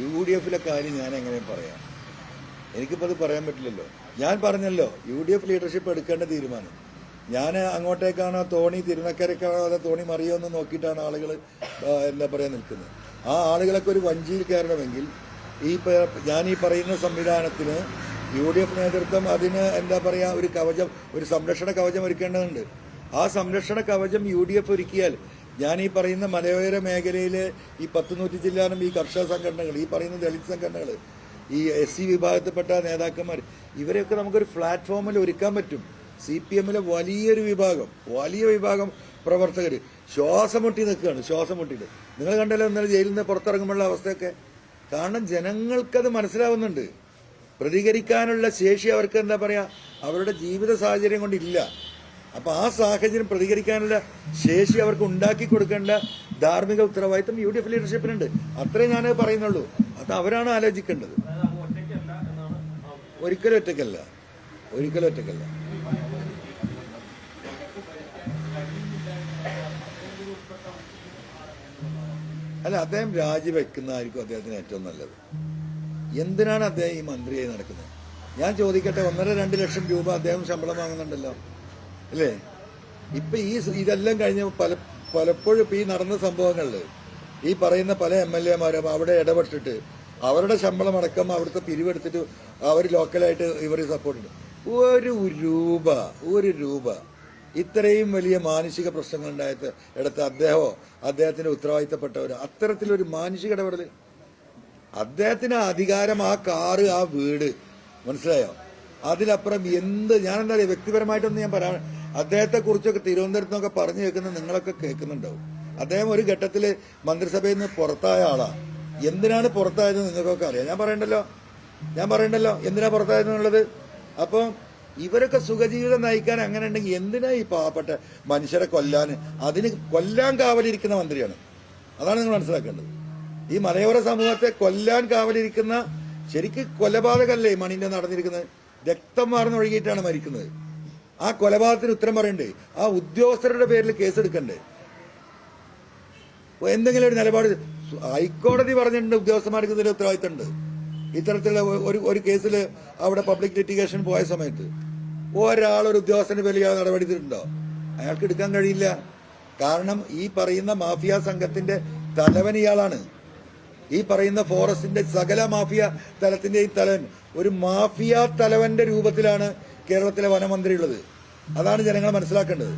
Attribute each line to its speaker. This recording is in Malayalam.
Speaker 1: യു ഡി എഫിലെ കാര്യം ഞാൻ എങ്ങനെ പറയാം? എനിക്കിപ്പോൾ അത് പറയാൻ പറ്റില്ലല്ലോ. ഞാൻ പറഞ്ഞല്ലോ യു ഡി എഫ് ലീഡർഷിപ്പ് എടുക്കേണ്ട തീരുമാനം. ഞാൻ അങ്ങോട്ടേക്കാണോ തോണി തിരുനക്കരക്കാണോ അതോ തോണി മറിയോ എന്ന് നോക്കിയിട്ടാണ് ആളുകൾ എന്താ പറയുക നിൽക്കുന്നത്. ആ ആളുകളൊക്കെ ഒരു വഞ്ചിയിൽ കയറണമെങ്കിൽ ഈ ഞാൻ ഈ പറയുന്ന സംവിധാനത്തിന് യു ഡി എഫ് നേതൃത്വം അതിന് എന്താ പറയുക ഒരു കവചം ഒരു സംരക്ഷണ കവചം ഒരുക്കേണ്ടതുണ്ട്. ആ സംരക്ഷണ കവചം യു ഡി എഫ് ഒരുക്കിയാൽ ഞാൻ ഈ പറയുന്ന മലയോര മേഖലയിലെ ഈ പത്ത് നൂറ്റി ജില്ലാനും ഈ കർഷക സംഘടനകൾ ഈ പറയുന്ന ദളിത് സംഘടനകൾ ഈ എസ് സി വിഭാഗത്തിൽപ്പെട്ട നേതാക്കന്മാർ ഇവരെയൊക്കെ നമുക്കൊരു പ്ലാറ്റ്ഫോമിൽ ഒരുക്കാൻ പറ്റും. സി പി എമ്മിലെ വലിയൊരു വിഭാഗം വലിയ വിഭാഗം പ്രവർത്തകർ ശ്വാസം മുട്ടി നിൽക്കുകയാണ് ശ്വാസം മുട്ടിയിട്ട് നിങ്ങൾ കണ്ടല്ലോ ഇന്നലെ ജയിലിൽ നിന്ന് പുറത്തിറങ്ങുമ്പോഴുള്ള അവസ്ഥയൊക്കെ. കാരണം ജനങ്ങൾക്കത് മനസ്സിലാവുന്നുണ്ട്. പ്രതികരിക്കാനുള്ള ശേഷി അവർക്ക് എന്താ പറയുക അവരുടെ ജീവിത സാഹചര്യം കൊണ്ടില്ല. അപ്പൊ ആ സാഹചര്യം പ്രതികരിക്കാനുള്ള ശേഷി അവർക്ക് ഉണ്ടാക്കി കൊടുക്കേണ്ട ധാർമ്മിക ഉത്തരവാദിത്തം യു ഡി എഫ് ലീഡർഷിപ്പിനുണ്ട്. അത്രേ ഞാൻ പറയുന്നുള്ളൂ. അത് അവരാണ് ആലോചിക്കേണ്ടത്. ഒരിക്കലും ഒറ്റയ്ക്കല്ല. ഒരിക്കലും ഒറ്റയ്ക്കല്ല. അല്ല അദ്ദേഹം രാജിവെക്കുന്നതായിരിക്കും അദ്ദേഹത്തിന് ഏറ്റവും നല്ലത്. എന്തിനാണ് അദ്ദേഹം ഈ മന്ത്രിയായി നടക്കുന്നത്? ഞാൻ ചോദിക്കട്ടെ ഒന്നര രണ്ട് ലക്ഷം രൂപ അദ്ദേഹം ശമ്പളം വാങ്ങുന്നുണ്ടല്ലോ. അല്ലേ? ഇപ്പൊ ഈ ഇതെല്ലാം കഴിഞ്ഞ പല പലപ്പോഴും ഇപ്പൊ ഈ നടന്ന സംഭവങ്ങളിൽ ഈ പറയുന്ന പല എം എൽ എമാരും അവിടെ ഇടപെട്ടിട്ട് അവരുടെ ശമ്പളം അടക്കം അവിടുത്തെ പിരിവെടുത്തിട്ട് അവർ ലോക്കലായിട്ട് ഇവർ സപ്പോർട്ട് ഉണ്ട്. ഒരു രൂപ ഒരു രൂപ ഇത്രയും വലിയ മാനസിക പ്രശ്നങ്ങൾ ഉണ്ടായ ഇടത്ത് അദ്ദേഹമോ അദ്ദേഹത്തിന്റെ ഉത്തരവാദിത്തപ്പെട്ടവരോ അത്തരത്തിലൊരു മാനസിക ഇടപെടൽ അദ്ദേഹത്തിന് അധികാരം ആ കാറ് ആ വീട് മനസ്സിലായോ? അതിലപ്പുറം എന്ത് ഞാൻ എന്താ പറയുക വ്യക്തിപരമായിട്ടൊന്നും ഞാൻ പറയാൻ അദ്ദേഹത്തെ കുറിച്ചൊക്കെ തിരുവനന്തപുരത്ത് നിന്നൊക്കെ പറഞ്ഞു കേൾക്കുന്ന നിങ്ങളൊക്കെ കേൾക്കുന്നുണ്ടാവും. അദ്ദേഹം ഒരു ഘട്ടത്തിൽ മന്ത്രിസഭയിൽ നിന്ന് പുറത്തായ ആളാ. എന്തിനാണ് പുറത്തായത് നിങ്ങൾക്കൊക്കെ അറിയാം. ഞാൻ പറയണ്ടല്ലോ? ഞാൻ പറയണ്ടല്ലോ? എന്തിനാ പുറത്തായതെന്നുള്ളത് അപ്പം ഇവരൊക്കെ സുഖജീവിതം നയിക്കാൻ അങ്ങനെ ഉണ്ടെങ്കിൽ എന്തിനാ ഈ പാവപ്പെട്ട മനുഷ്യരെ കൊല്ലാൻ? അതിന് കൊല്ലാൻ കാവലിരിക്കുന്ന മന്ത്രിയാണ്. അതാണ് നിങ്ങൾ മനസ്സിലാക്കേണ്ടത്. ഈ മലയോര സമൂഹത്തെ കൊല്ലാൻ കാവലിരിക്കുന്ന ശരിക്ക് കൊലപാതകല്ലേ മണിന്റെ നടന്നിരിക്കുന്നത്? രക്തം മാർന്നൊഴുകിയിട്ടാണ് മരിക്കുന്നത്. ആ കൊലപാതകത്തിന് ഉത്തരം പറയണ്ടേ? ആ ഉദ്യോഗസ്ഥരുടെ പേരിൽ കേസെടുക്കണ്ടേ? എന്തെങ്കിലും ഒരു നിലപാട് ഹൈക്കോടതി പറഞ്ഞിട്ടുണ്ട് ഉദ്യോഗസ്ഥന്മാർക്ക് ഇതിന്റെ ഉത്തരവാദിത്തമുണ്ട്. ഇത്തരത്തിലുള്ള ഒരു ഒരു കേസിൽ അവിടെ പബ്ലിക് ലിറ്റിഗേഷൻ പോയ സമയത്ത് ഒരാൾ ഒരു ഉദ്യോഗസ്ഥന്റെ പേരിൽ ഇയാൾ നടപടിയിട്ടുണ്ടോ അയാൾക്ക് എടുക്കാൻ കഴിയില്ല. കാരണം ഈ പറയുന്ന മാഫിയ സംഘത്തിന്റെ തലവൻ ഇയാളാണ്. ഈ പറയുന്ന ഫോറസ്റ്റിന്റെ സകല മാഫിയ തലത്തിന്റെയും തലവൻ ഒരു മാഫിയ തലവന്റെ രൂപത്തിലാണ് കേരളത്തിലെ വനമന്ത്രി ഉള്ളത് അതാണ് ജനങ്ങൾ മനസ്സിലാക്കേണ്ടത്.